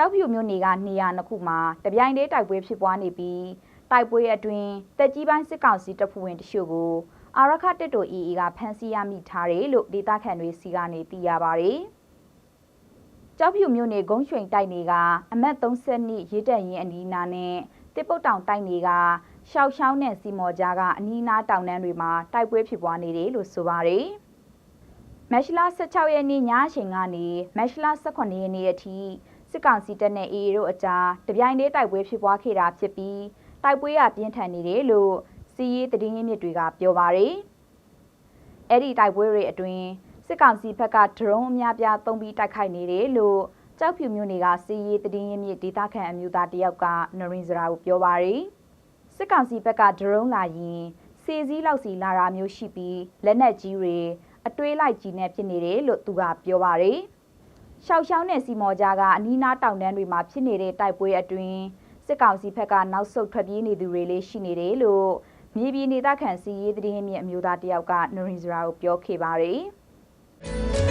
ကြောက်ဖြူမြို့နယ်ကနေရာနှစ်ခုမှာတပြိုင်တည်းတိုက်ပွဲဖြစ်ပွားနေပြီးတိုက်ပွဲအတွင်းတက်ကြီးပိုင်းစစ်ကောင်စီတပ်ဖွဲ့ဝင်တချို့ကိုအာရခတက်တို EE ကဖမ်းဆီးရမိထားတယ်လို့ဒေသခံတွေစီကနေသိရပါဗျ။ကြောက်ဖြူမြို့နယ်ဂုံးရွှိန်တိုက်နေကအမတ်30နှစ်ရေးတက်ရင်အနီးနာနဲ့တစ်ပုတ်တောင်တိုက်နေကရှောက်ရှောင်းနဲ့စီမော်ကြားကအနီးနာတောင်တန်းတွေမှာတိုက်ပွဲဖြစ်ပွားနေတယ်လို့ဆိုပါတယ်။မက်ရှလာ16ရက်နေ့ညအချိန်ကနေမက်ရှလာ18ရက်နေ့အထိ စစ်ကောင်စီတပ်နဲ့အေအေတို့အကြားတပြိုင်တည်းတိုက်ပွဲဖြစ်ပွားခဲ့တာဖြစ်ပြီးတိုက်ပွဲရပြင်းထန်နေတယ်လို့စီးရေးသတင်းရင်းမြစ်တွေကပြောပါရယ်။အဲ့ဒီတိုက်ပွဲတွေအတွင်းစစ်ကောင်စီဘက်ကဒရုန်းအများပြားသုံးပြီးတိုက်ခိုက်နေတယ်လို့ကြောက်ဖြူမြို့နယ်ကစီးရေးသတင်းရင်းမြစ်ဒေသခံအမျိုးသားတယောက်ကနရင်စရာကိုပြောပါရယ်။စစ်ကောင်စီဘက်ကဒရုန်းလာရင်စီစည်းလောက်စီလာတာမျိုးရှိပြီးလက်နက်ကြီးတွေအတွေးလိုက်ကြီးနဲ့ဖြစ်နေတယ်လို့သူကပြောပါရယ်။ ရှောက်ရှောင်းနဲ့စီမော်ကြားကအနီးနားတောင်တန်းတွေမှာဖြစ်နေတဲ့တိုက်ပွဲအတွင်းစစ်ကောင်စီဘက်ကနောက်ဆုတ်ထွက်ပြေးနေသူတွေလည်းရှိနေတယ်လို့မြေပြည်နေသားခံစီရေးသတင်းမြင့်အမျိုးသားတယောက်ကနရင်စရာကိုပြောခဲ့ပါရယ်။